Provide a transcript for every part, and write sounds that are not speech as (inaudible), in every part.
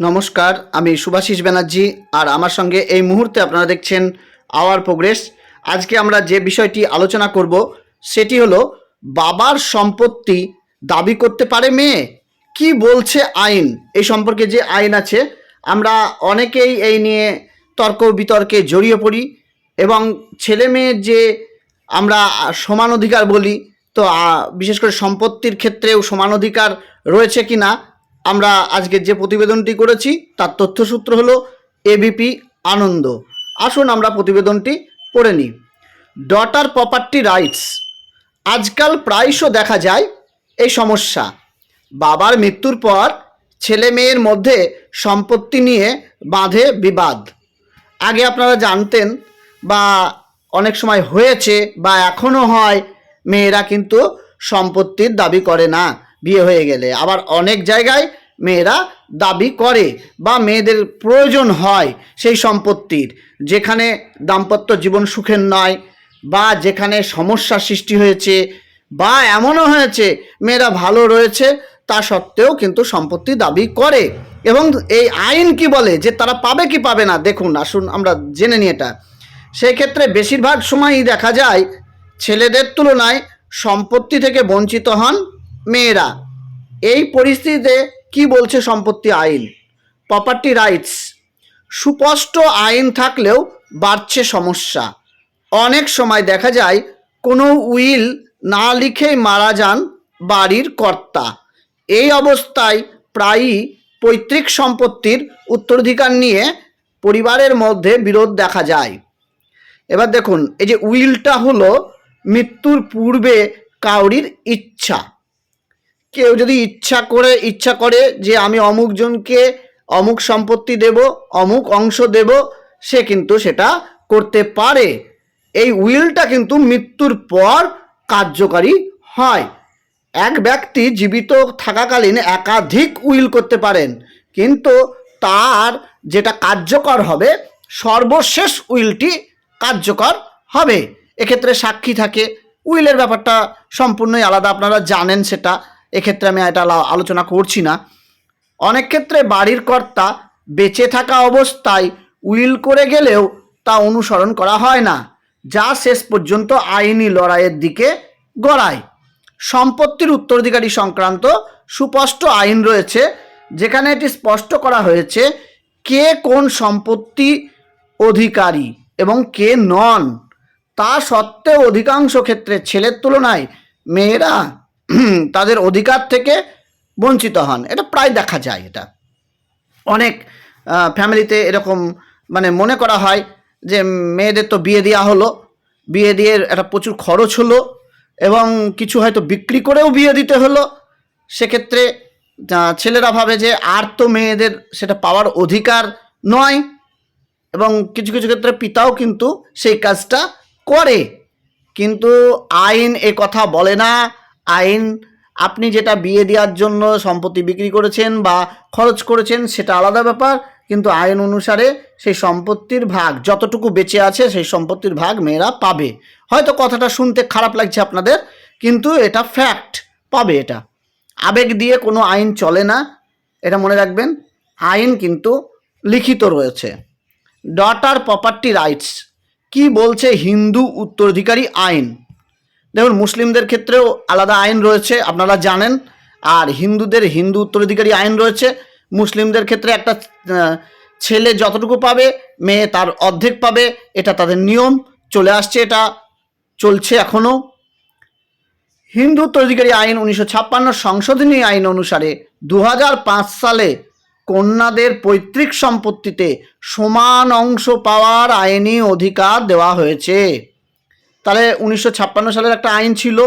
নমস্কার, আমি সুভাষিস ব্যানার্জি আর আমার সঙ্গে এই মুহূর্তে আপনারা দেখছেন আওয়ার প্রোগ্রেস। আজকে আমরা যে বিষয়টি আলোচনা করব, সেটি হলো, বাবার সম্পত্তি দাবি করতে পারে মেয়ে? কি বলছে আইন? এই সম্পর্কে যে আইন আছে, আমরা অনেকেই এই নিয়ে তর্ক বিতর্কে জড়িয়ে পড়ি এবং ছেলে মেয়ের যে আমরা সমান অধিকার বলি, তো বিশেষ করে সম্পত্তির ক্ষেত্রেও সমান অধিকার রয়েছে কি না আমরা আজকে যে প্রতিবেদনটি করেছি, তার তথ্যসূত্র হলো এবিপি আনন্দ। আসুন আমরা প্রতিবেদনটি পড়ে নিই। ডটার প্রপার্টি রাইটস আজকাল প্রায়শ দেখা যায় এই সমস্যা। বাবার মৃত্যুর পর ছেলে মেয়ের মধ্যে সম্পত্তি নিয়ে বাঁধে বিবাদ। আগে আপনারা জানতেন বা অনেক সময় হয়েছে বা এখনও হয়, মেয়েরা কিন্তু সম্পত্তির দাবি করে না, বিয়ে হয়ে গেলে। আবার অনেক জায়গায় মেয়েরা দাবি করে বা মেয়েদের প্রয়োজন হয় সেই সম্পত্তির। যেখানে দাম্পত্য জীবন সুখের নয় বা যেখানে সমস্যার সৃষ্টি হয়েছে বা এমনও হয়েছে, মেয়েরা ভালো রয়েছে, তা সত্ত্বেও কিন্তু সম্পত্তি দাবি করে। এবং এই আইন কি বলে? যে তারা পাবে কি পাবে না? দেখুন, আসুন আমরা জেনে নিই এটা। সেই ক্ষেত্রে বেশিরভাগ সময়ই দেখা যায় ছেলেদের তুলনায় সম্পত্তি থেকে বঞ্চিত হন মেয়েরা। এই পরিস্থিতিতে কি বলছে সম্পত্তি আইন? প্রপার্টি রাইটস সুস্পষ্ট আইন থাকলেও বাড়ছে সমস্যা। অনেক সময় দেখা যায়, কোনো উইল না লিখেই মারা যান বাড়ির কর্তা। এই অবস্থায় প্রায়ই পৈতৃক সম্পত্তির উত্তরাধিকার নিয়ে পরিবারের মধ্যে বিরোধ দেখা যায়। এবার দেখুন, এই যে উইলটা হলো মৃত্যুর পূর্বে কাউরির ইচ্ছা। কেউ যদি ইচ্ছা করে ইচ্ছা করে যে আমি অমুকজনকে অমুক সম্পত্তি দেব, অমুক অংশ দেব, সে কিন্তু সেটা করতে পারে। এই উইলটা কিন্তু মৃত্যুর পর কার্যকারী হয়। এক ব্যক্তি জীবিত থাকাকালীন একাধিক উইল করতে পারেন, কিন্তু তার যেটা কার্যকর হবে, সর্বশেষ উইলটি কার্যকর হবে। এক্ষেত্রে সাক্ষী থাকে। উইলের ব্যাপারটা সম্পূর্ণই আলাদা, আপনারা জানেন সেটা। এক্ষেত্রে আমি এটা আলা- আলোচনা করছি না। অনেক ক্ষেত্রে বাড়ির কর্তা বেঁচে থাকা অবস্থায় উইল করে গেলেও তা অনুসরণ করা হয় না, যা শেষ পর্যন্ত আইনি লড়াইয়ের দিকে গড়ায়। সম্পত্তির উত্তরাধিকারী সংক্রান্ত সুস্পষ্ট আইন রয়েছে, যেখানে এটি স্পষ্ট করা হয়েছে কে কোন সম্পত্তি অধিকারী এবং কে নন। তা সত্ত্বেও অধিকাংশ ক্ষেত্রে ছেলের তুলনায় মেয়েরা (clears throat) তাদের অধিকার থেকে বঞ্চিত হন। এটা প্রায় দেখা যায় এটা। অনেক ফ্যামিলিতে এরকম মানে মনে করা হয় যে মেয়েদের তো বিয়ে দেওয়া হলো। বিয়ে দিয়ে একটা প্রচুর খরচ হলো এবং কিছু হয়তো বিক্রি করেও বিয়ে দিতে হলো। সেক্ষেত্রে ছেলেরা ভাবে যে আর তো মেয়েদের সেটা পাওয়ার অধিকার নয় এবং কিছু কিছু ক্ষেত্রে পিতাও কিন্তু সেই কাজটা করে। কিন্তু আইন এ কথা বলে না। আইন, আপনি যেটা বিয়ে দেওয়ার জন্য সম্পত্তি বিক্রি করেছেন বা খরচ করেছেন সেটা আলাদা ব্যাপার, কিন্তু আইন অনুসারে সেই সম্পত্তির ভাগ, যতটুকু বেঁচে আছে সেই সম্পত্তির ভাগ মেয়েরা পাবে। হয়তো কথাটা শুনতে খারাপ লাগছে আপনাদের, কিন্তু এটা ফ্যাক্ট পাবে এটা। আবেগ দিয়ে কোনো আইন চলে না, এটা মনে রাখবেন। আইন কিন্তু লিখিত রয়েছে। ডটার প্রপার্টি রাইটস কি বলছে হিন্দু উত্তরাধিকারী আইন? দেখুন, মুসলিমদের ক্ষেত্রেও আলাদা আইন রয়েছে, আপনারা জানেন, আর হিন্দুদের হিন্দু উত্তরাধিকারী আইন রয়েছে। মুসলিমদের ক্ষেত্রে একটা ছেলে যতটুকু পাবে, মেয়ে তার অর্ধেক পাবে, এটা তাদের নিয়ম, চলে আসছে এটা, চলছে এখনও হিন্দু উত্তরাধিকারী আইন উনিশশো ছাপ্পান্ন সংশোধনী আইন অনুসারে দু হাজার পাঁচ সালে কন্যাদের পৈতৃক সম্পত্তিতে সমান অংশ পাওয়ার আইনি অধিকার দেওয়া হয়েছে। তাহলে উনিশশো ছাপ্পান্ন সালের একটা আইন ছিল,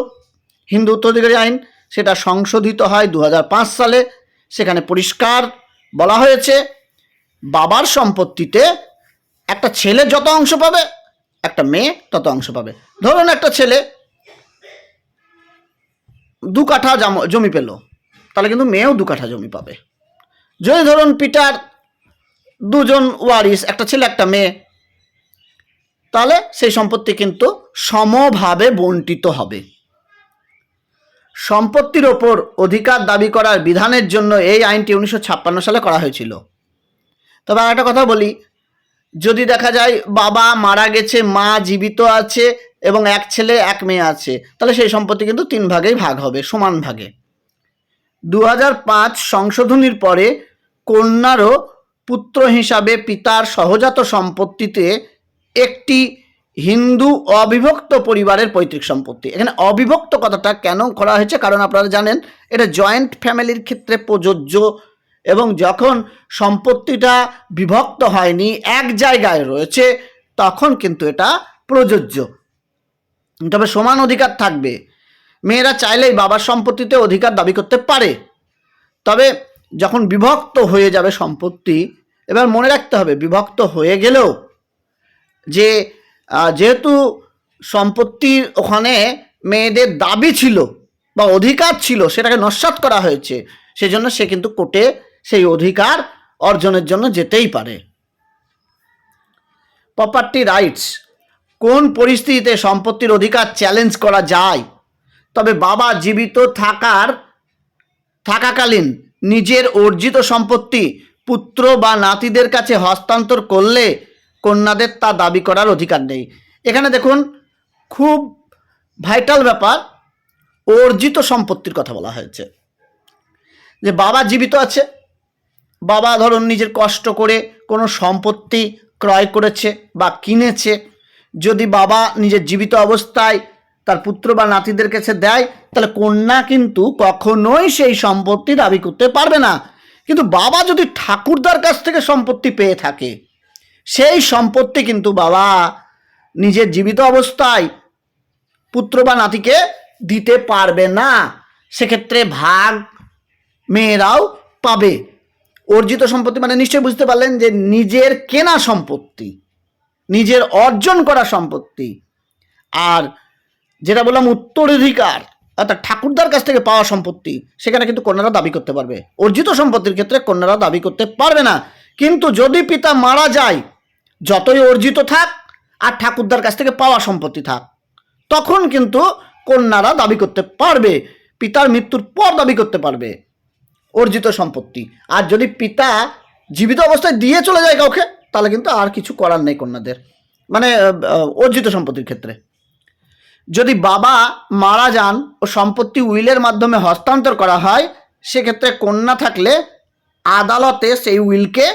হিন্দু উত্তরাধিকারী আইন, সেটা সংশোধিত হয় দু হাজার পাঁচ সালে। সেখানে পরিষ্কার বলা হয়েছে, বাবার সম্পত্তিতে একটা ছেলে যত অংশ পাবে, একটা মেয়ে তত অংশ পাবে। ধরুন একটা ছেলে দু কাঠা জাম- জমি পেল, তাহলে কিন্তু মেয়েও দু কাঠা জমি পাবে। যদি ধরুন পিটার দুজন ওয়ারিস, একটা ছেলে, একটা মেয়ে তাহলে সেই সম্পত্তি কিন্তু সমভাবে বন্টিত হবে। সম্পত্তির ওপর অধিকার দাবি করার বিধানের জন্য এই আইনটি উনিশশো ছাপ্পান্ন সালে করা হয়েছিল। তবে আর একটা কথা বলি, যদি দেখা যায় বাবা মারা গেছে, মা জীবিত আছে এবং এক ছেলে, এক মেয়ে আছে, তাহলে সেই সম্পত্তি কিন্তু তিন ভাগেই ভাগ হবে, সমান ভাগে। দু সংশোধনীর পরে কন্যারও পুত্র হিসাবে পিতার সহজাত সম্পত্তিতে একটি হিন্দু অবিভক্ত পরিবারের পৈতৃক সম্পত্তি। এখানে অবিভক্ত কথাটা কেন করা হয়েছে? কারণ আপনারা জানেন, এটা জয়েন্ট ফ্যামিলির ক্ষেত্রে প্রযোজ্য এবং যখন সম্পত্তিটা বিভক্ত হয়নি, এক জায়গায় রয়েছে, তখন কিন্তু এটা প্রযোজ্য। তবে সমান অধিকার থাকবে। মেয়েরা চাইলেই বাবার সম্পত্তিতে অধিকার দাবি করতে পারে। তবে যখন বিভক্ত হয়ে যাবে সম্পত্তি, এবার মনে রাখতে হবে, বিভক্ত হয়ে গেলেও যে যেহেতু সম্পত্তির ওখানে মেয়েদের দাবি ছিল বা অধিকার ছিল, সেটাকে নস্বাত করা হয়েছে, সেজন্য সে কিন্তু কোর্টে সেই অধিকার অর্জনের জন্য যেতেই পারে। প্রপার্টি রাইটস কোন পরিস্থিতিতে সম্পত্তির অধিকার চ্যালেঞ্জ করা যায়? তবে বাবা জীবিত থাকার, থাকাকালীন নিজের অর্জিত সম্পত্তি পুত্র বা নাতিদের কাছে হস্তান্তর করলে কন্যাদের তা দাবি করার অধিকার নেই। এখানে দেখুন, খুব ভাইটাল ব্যাপার, অর্জিত সম্পত্তির কথা বলা হয়েছে। যে বাবা জীবিত আছে, বাবা ধরুন নিজের কষ্ট করে কোনো সম্পত্তি ক্রয় করেছে বা কিনেছে, যদি বাবা নিজের জীবিত অবস্থায় তার পুত্র বা নাতিদের কাছে দেয়, তাহলে কন্যা কিন্তু কখনোই সেই সম্পত্তি দাবি করতে পারবে না। কিন্তু বাবা যদি ঠাকুরদার কাছ থেকে সম্পত্তি পেয়ে থাকে সেই সম্পত্তি কিন্তু বাবা নিজের জীবিত অবস্থায় পুত্র বা নাতিকে দিতে পারবে না। সেক্ষেত্রে ভাগ মেয়েরাও পাবে। অর্জিত সম্পত্তি মানে নিশ্চয়ই বুঝতে পারলেন যে নিজের কেনা সম্পত্তি, নিজের অর্জন করা সম্পত্তি। আর যেটা বললাম উত্তরাধিকার, অর্থাৎ ঠাকুরদার কাছ থেকে পাওয়া সম্পত্তি, সেখানে কিন্তু কন্যারা দাবি করতে পারবে। অর্জিত সম্পত্তির ক্ষেত্রে কন্যারা দাবি করতে পারবে না। কিন্তু যদি পিতা মারা যায়, যতই অর্জিত থাক আর ঠাকুরদার কাছ থেকে পাওয়া সম্পত্তি থাক, তখন কিন্তু কন্যারা দাবি করতে পারবে, পিতার মৃত্যুর পর দাবি করতে পারবে অর্জিত সম্পত্তি। আর যদি পিতা জীবিত অবস্থায় দিয়ে চলে যায় কাউকে, তাহলে কিন্তু আর কিছু করার নেই কন্যাদের মানে অর্জিত সম্পত্তির ক্ষেত্রে। যদি বাবা মারা যান ও সম্পত্তি উইলের মাধ্যমে হস্তান্তর করা হয়, সেক্ষেত্রে কন্যা থাকলে আদালতে সেই উইলকে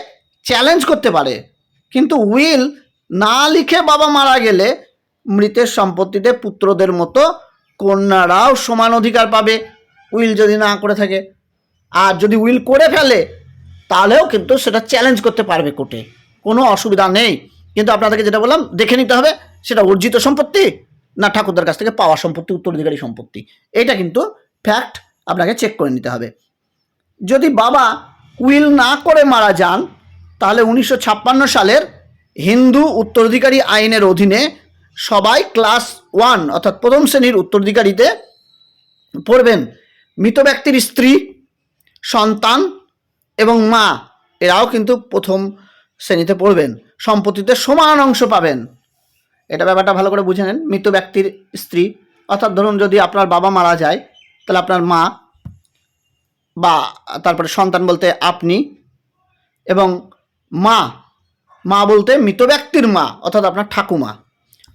চ্যালেঞ্জ করতে পারে। কিন্তু উইল না লিখে বাবা মারা গেলে মৃতের সম্পত্তিতে পুত্রদের মতো কন্যারাও সমান অধিকার পাবে। উইল যদি না করে থাকে। আর যদি উইল করে ফেলে, তাহলেও কিন্তু সেটা চ্যালেঞ্জ করতে পারবে কোর্টে। কোনো অসুবিধা নেই। কিন্তু আপনাদেরকে যেটা বললাম, দেখে নিতে হবে, সেটা অর্জিত সম্পত্তি না ঠাকুরদার কাছ থেকে পাওয়া সম্পত্তি, উত্তরাধিকারী সম্পত্তি। এটা কিন্তু ফ্যাক্ট আপনাকে চেক করে নিতে হবে। যদি বাবা উইল না করে মারা যান তাহলে উনিশশো ছাপ্পান্ন সালের হিন্দু উত্তরাধিকারী আইনের অধীনে সবাই ক্লাস ওয়ান অর্থাৎ প্রথম শ্রেণির উত্তরাধিকারীতে পড়বেন। মৃত ব্যক্তির স্ত্রী, সন্তান এবং মা, এরাও কিন্তু প্রথম শ্রেণীতে পড়বেন। সম্পত্তিতে সমান অংশ পাবেন। এটা ব্যাপারটা ভালো করে বুঝে নেন। মৃত ব্যক্তির স্ত্রী, অর্থাৎ ধরুন যদি আপনার বাবা মারা যায়, তাহলে আপনার মা বা তারপরে সন্তান বলতে আপনি এবং মা। মা বলতে মৃত ব্যক্তির মা, অর্থাৎ আপনার ঠাকুমা।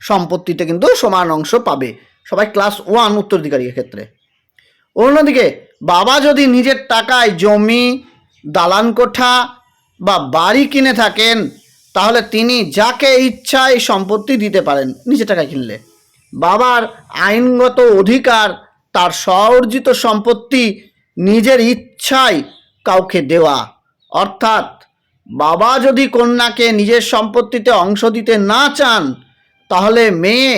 সম্পত্তিতে কিন্তু সমান অংশ পাবে। সবাই ক্লাস ওয়ান উত্তরাধিকারীর ক্ষেত্রে। অন্যদিকে, বাবা যদি নিজের টাকায় জমি, দালান কোঠা বা বাড়ি কিনে থাকেন, তাহলে তিনি যাকে ইচ্ছা এই সম্পত্তি দিতে পারেন, নিজের টাকায় কিনলে। বাবার আইনগত অধিকার, তার স্বঅর্জিত সম্পত্তি নিজের ইচ্ছায় কাউকে দেওয়া, অর্থাৎ বাবা যদি কন্যাকে নিজের সম্পত্তিতে অংশ দিতে না চান, তাহলে মেয়ে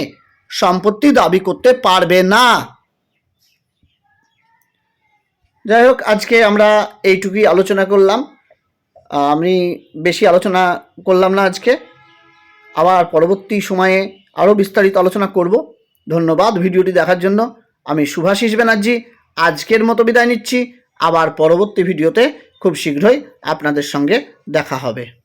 সম্পত্তি দাবি করতে পারবে না। যাই হোক, আজকে আমরা এইটুকুই আলোচনা করলাম। আমি বেশি আলোচনা করলাম না আজকে। আবার পরবর্তী সময়ে আরও বিস্তারিত আলোচনা করব। ধন্যবাদ ভিডিওটি দেখার জন্য। আমি সুভাষিস ব্যানার্জি, আজকের মতো বিদায় নিচ্ছি। আবার পরবর্তী ভিডিওতে খুব শীঘ্রই আপনাদের সঙ্গে দেখা হবে।